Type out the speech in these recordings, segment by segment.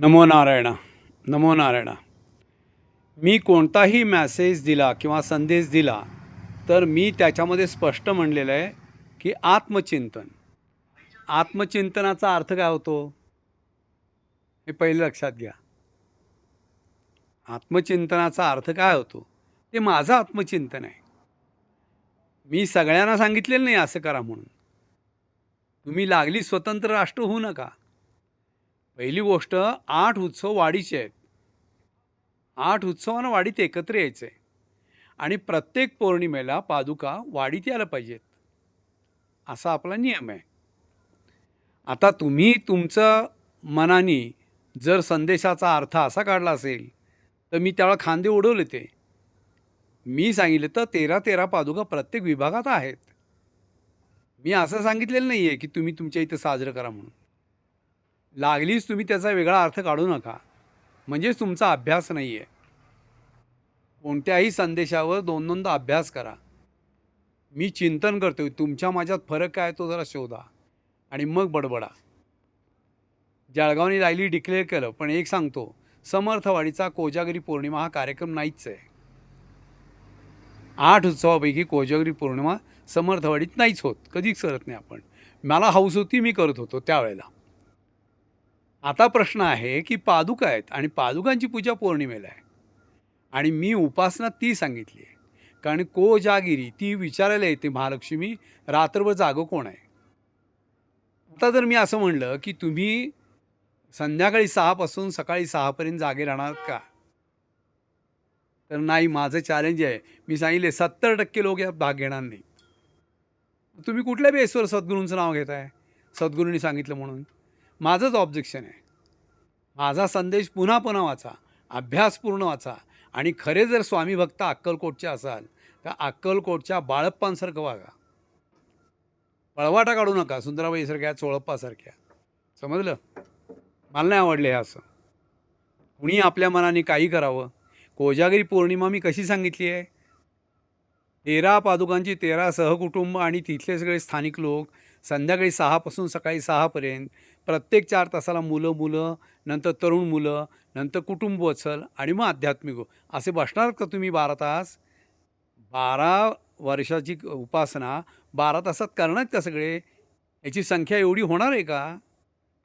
नमो नारायण नमो नारायण. मी कोणताही मॅसेज दिला किंवा संदेश दिला तर मी त्याच्यामध्ये स्पष्ट म्हणलेलं आहे की आत्मचिंतन. आत्मचिंतनाचा अर्थ काय होतो? हे पहिले लक्षात घ्या. आत्मचिंतनाचा अर्थ काय होतो? ते माझं आत्मचिंतन आहे. मी सगळ्यांना सांगितलेलं नाही असं करा म्हणून. तुम्ही लागली स्वतंत्र राष्ट्र होऊ नका. पहिली गोष्ट आठ उत्सव वाढीचे आहेत. आठ उत्सवानं वाढीत एकत्र यायचं आहे. आणि प्रत्येक पौर्णिमेला पादुका वाढीत यायला पाहिजेत. असा आपला नियम आहे. आता तुम्ही तुमचं मनाने जर संदेशाचा अर्थ असा काढला असेल तर मी त्यावेळेला खांदे उडवले ते. मी सांगितलं तर तेरा तेरा पादुका प्रत्येक विभागात आहेत. मी असं सांगितलेलं नाही आहे की तुम्ही तुमच्या इथं साजरं करा म्हणून. लागलीच तुम्ही त्याचा वेगळा अर्थ काढू नका. म्हणजेच तुमचा अभ्यास नाही आहे कोणत्याही संदेशावर दोन दोनदा अभ्यास करा. मी चिंतन करतो तुमच्या माझ्यात फरक काय तो जरा शोधा आणि मग बडबडा. जळगावने राहिली डिक्लेअर केलं पण एक सांगतो समर्थवाडीचा कोजागरी पौर्णिमा हा कार्यक्रम नाहीच आहे. आठ उत्सवापैकी कोजागरी पौर्णिमा समर्थवाडीत नाहीच होत. कधीच करत नाही आपण. मला हौस होती मी करत होतो त्यावेळेला. आता प्रश्न आहे की पादुका आहेत आणि पादुकांची पूजा पौर्णिमेला आहे. आणि मी उपासना ती सांगितली आहे. कारण कोजागिरी ती विचारायला येते महालक्ष्मी रात्रभर जागं कोण आहे? आता जर मी असं म्हणलं की तुम्ही संध्याकाळी सहापासून सकाळी सहापर्यंत जागे राहणार का? तर नाही माझं चॅलेंज आहे. मी सांगितले सत्तर टक्के लोक यात भाग घेणार नाही. तुम्ही कुठल्या बेसवर सद्गुरूंचं नाव घेत आहे सद्गुरूंनी सांगितलं म्हणून. माझंच ऑब्जेक्शन आहे. माझा संदेश पुन्हा पुन्हा वाचा अभ्यासपूर्ण वाचा आणि खरे जर स्वामी भक्त अक्कलकोटचे असाल तर अक्कलकोटच्या बाळप्पांसारखं वागा. पळवाटा काढू नका सुंदराबाईसारख्या चोळप्पासारख्या. समजलं? मला नाही आवडले हे असं. कुणी आपल्या मनाने काही करावं? कोजागिरी पौर्णिमा मी कशी सांगितली आहे? तेरा पादुकांची तेरा सहकुटुंब आणि तिथले सगळे स्थानिक लोक संध्याकाळी सहापासून सकाळी सहापर्यंत प्रत्येक चार तासाला मुलं मुलं नंतर तरुण मुलं नंतर कुटुंब वत्सल आणि मग आध्यात्मिक हो. असे बसणार का तुम्ही बारा तास? बारा वर्षाची उपासना बारा तासात करणार का सगळे? याची संख्या एवढी होणार आहे का?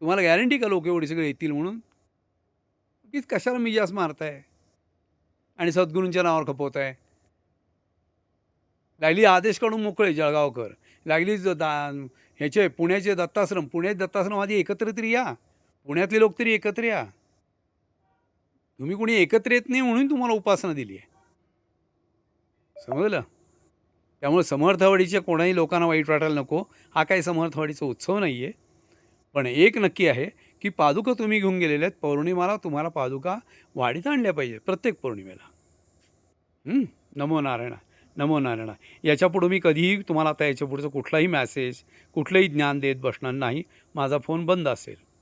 तुम्हाला गॅरंटी का लोक एवढे सगळे येतील म्हणून? की कशाला मी जास्त मारताय? आणि सद्गुरूंच्या नावावर खपवत आहे लागली आदेश काढून मोकळे जळगावकर. लागलीच दा ह्याचे पुण्याचे दत्ताश्रम. पुण्याचे दत्ताश्रम आधी एकत्र तरी या पुण्यातले लोक तरी एकत्र या. तुम्ही कोणी एकत्र येत नाही म्हणून तुम्हाला उपासना दिली आहे. समजलं? त्यामुळे समर्थवाडीच्या कोणाही लोकांना वाईट वाटायला नको. हा काही समर्थवाडीचा उत्सव नाही आहे पण एक नक्की आहे की पादुका तुम्ही घेऊन गेलेल्या आहेत. पौर्णिमाला तुम्हाला पादुका वाढीत आणल्या पाहिजे प्रत्येक पौर्णिमेला. नमो नारायणा. नमो नारायण. याच्यापुढं मी कधीही तुम्हाला आता याच्यापुढचं कुठलाही मॅसेज कुठलंही ज्ञान देत बसणार नाही. माझा फोन बंद असेल.